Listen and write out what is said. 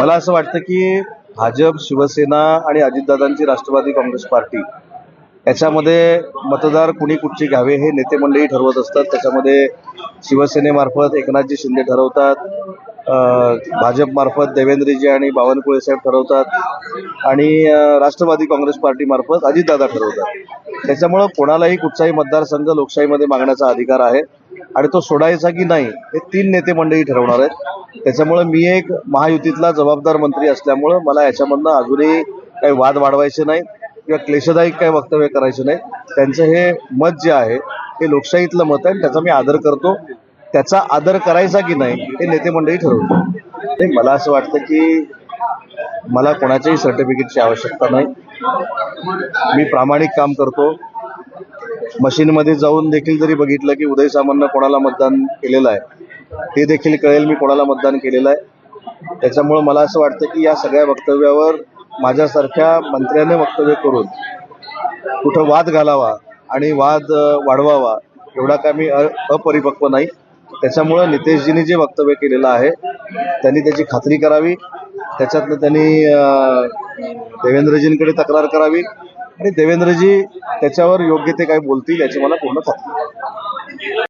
मला असं वाटतं की भाजप शिवसेना आणि अजितदादांची राष्ट्रवादी काँग्रेस पार्टी याच्यामध्ये मतदार कुणी कुठची घ्यावे हे नेते मंडळी ठरवत असतात. त्याच्यामध्ये शिवसेनेमार्फत एकनाथजी शिंदे ठरवतात. भाजपमार्फत देवेंद्रजी आणि बावनकुळे साहेब ठरवतात. आणि राष्ट्रवादी काँग्रेस पार्टीमार्फत अजितदादा ठरवतात. त्याच्यामुळं कोणालाही कुठचाही मतदारसंघ लोकशाहीमध्ये मागण्याचा अधिकार आहे. आणि तो सोडायचा की नाही हे तीन नेते मंडळी ठरवणार आहेत. त्याच्यामुळं मी एक महायुतीतला जबाबदार मंत्री असल्यामुळं मला याच्यामधनं अजूनही काही वाद वाढवायचे नाही किंवा क्लेशदायक काही वक्तव्य करायचे नाही त्यांचं हे मत जे आहे हे लोकशाहीतलं मत आहे आणि त्याचा मी आदर करतो. त्याचा आदर करायचा की नाही हे नेते मंडळी ठरवतो नाही मला असं वाटतं की मला कोणाच्याही सर्टिफिकेटची आवश्यकता नाही. मी प्रामाणिक काम करतो. मशीनमध्ये जाऊन देखील जरी बघितलं की उदय सामंतनं कोणाला मतदान केलेलं आहे ते देखील कळेल मी कोणाला मतदान केलेलं आहे. त्याच्यामुळं मला असं वाटतं की या सगळ्या वक्तव्यावर माझ्यासारख्या मंत्र्याने वक्तव्य करून कुठं वाद घालावा आणि वाद वाढवावा एवढा काय मी अ- अपरिपक्व नाही. त्याच्यामुळं नितेशजींनी जे वक्तव्य केलेलं आहे त्यांनी त्याची खात्री करावी. त्याच्यातनं त्यांनी देवेंद्रजींकडे तक्रार करावी. आणि देवेंद्रजी त्याच्यावर योग्य ते काय बोलतील याची मला पूर्ण खात्री